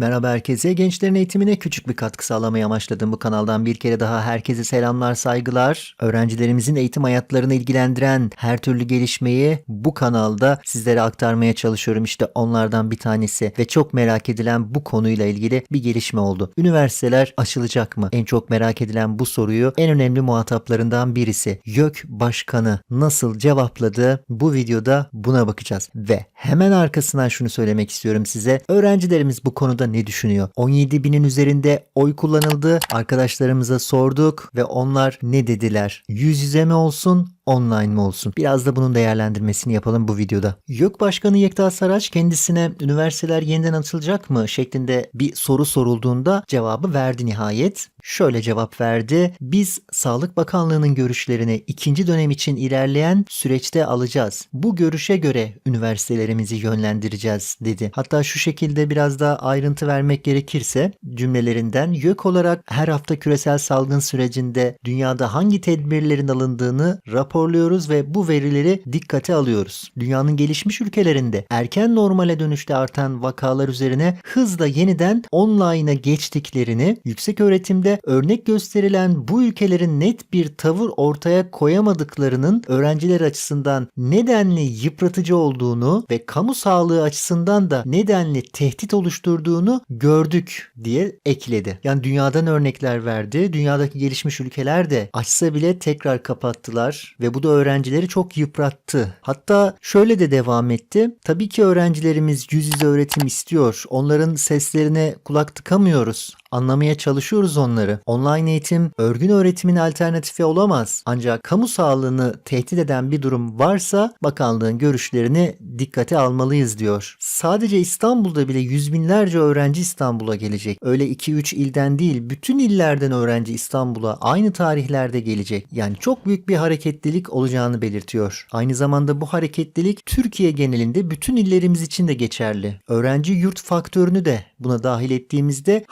Merhaba herkese. Gençlerin eğitimine küçük bir katkı sağlamayı amaçladığım bu kanaldan bir kere daha herkese selamlar, saygılar. Öğrencilerimizin eğitim hayatlarını ilgilendiren her türlü gelişmeyi bu kanalda sizlere aktarmaya çalışıyorum. İşte onlardan bir tanesi ve çok merak edilen bu konuyla ilgili bir gelişme oldu. Üniversiteler açılacak mı? En çok merak edilen bu soruyu en önemli muhataplarından birisi YÖK Başkanı nasıl cevapladı? Bu videoda buna bakacağız. Ve hemen arkasından şunu söylemek istiyorum size. Öğrencilerimiz bu konuda ne düşünüyor? 17 binin üzerinde oy kullanıldı. Arkadaşlarımıza sorduk ve onlar ne dediler? Yüz yüze mi olsun? Online mı olsun? Biraz da bunun değerlendirmesini yapalım bu videoda. YÖK Başkanı Yekta Saraç kendisine üniversiteler yeniden açılacak mı şeklinde bir soru sorulduğunda cevabı verdi nihayet. Şöyle cevap verdi. Biz Sağlık Bakanlığı'nın görüşlerini ikinci dönem için ilerleyen süreçte alacağız. Bu görüşe göre üniversitelerimizi yönlendireceğiz dedi. Hatta şu şekilde biraz daha ayrıntı vermek gerekirse cümlelerinden YÖK olarak her hafta küresel salgın sürecinde dünyada hangi tedbirlerin alındığını raporluyoruz ve bu verileri dikkate alıyoruz. Dünyanın gelişmiş ülkelerinde erken normale dönüşte artan vakalar üzerine hızla yeniden online'a geçtiklerini, yüksek öğretimde örnek gösterilen bu ülkelerin net bir tavır ortaya koyamadıklarının öğrenciler açısından nedenli yıpratıcı olduğunu ve kamu sağlığı açısından da nedenli tehdit oluşturduğunu gördük diye ekledi. Yani dünyadan örnekler verdi. Dünyadaki gelişmiş ülkeler de açsa bile tekrar kapattılar ve bu da öğrencileri çok yıprattı. Hatta şöyle de devam etti. Tabii ki öğrencilerimiz yüz yüze öğretim istiyor. Onların seslerine kulak tıkamıyoruz. Anlamaya çalışıyoruz onları. Online eğitim örgün öğretimin alternatifi olamaz. Ancak kamu sağlığını tehdit eden bir durum varsa bakanlığın görüşlerini dikkate almalıyız diyor. Sadece İstanbul'da bile yüz binlerce öğrenci İstanbul'a gelecek. Öyle 2-3 ilden değil bütün illerden öğrenci İstanbul'a aynı tarihlerde gelecek. Yani çok büyük bir hareketlilik olacağını belirtiyor. Aynı zamanda bu hareketlilik Türkiye genelinde bütün illerimiz için de geçerli. Öğrenci yurt faktörünü de buna dahil ettiğimizde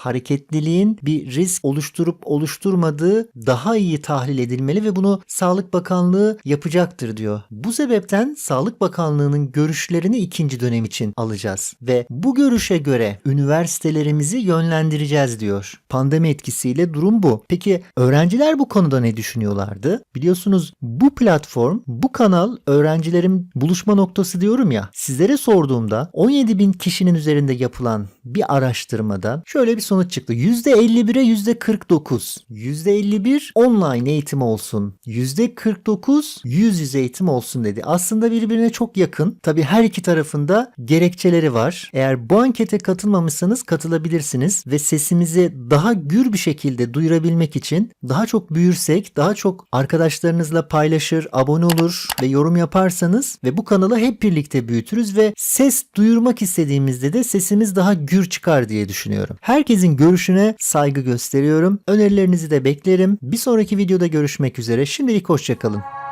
hareketliliğin bir risk oluşturup oluşturmadığı daha iyi tahlil edilmeli ve bunu Sağlık Bakanlığı yapacaktır diyor. Bu sebepten Sağlık Bakanlığı'nın görüşlerini ikinci dönem için alacağız ve bu görüşe göre üniversitelerimizi yönlendireceğiz diyor. Pandemi etkisiyle durum bu. Peki öğrenciler bu konuda ne düşünüyorlardı? Biliyorsunuz bu platform, bu kanal öğrencilerin buluşma noktası diyorum ya. Sizlere sorduğumda 17 bin kişinin üzerinde yapılan bir araştırmada şöyle bir sonuç çıktı. %51'e %49. %51 online eğitim olsun. %49 yüz yüze eğitim olsun dedi. Aslında birbirine çok yakın. Tabi her iki tarafında gerekçeleri var. Eğer bu ankete katılmamışsanız katılabilirsiniz ve sesimizi daha gür bir şekilde duyurabilmek için daha çok büyürsek, daha çok arkadaşlarınızla paylaşır, abone olur ve yorum yaparsanız ve bu kanalı hep birlikte büyütürüz ve ses duyurmak istediğimizde de sesimiz daha gür çıkar diye düşünüyorum. Herkesin görüşüne saygı gösteriyorum. Önerilerinizi de beklerim. Bir sonraki videoda görüşmek üzere. Şimdilik hoşçakalın.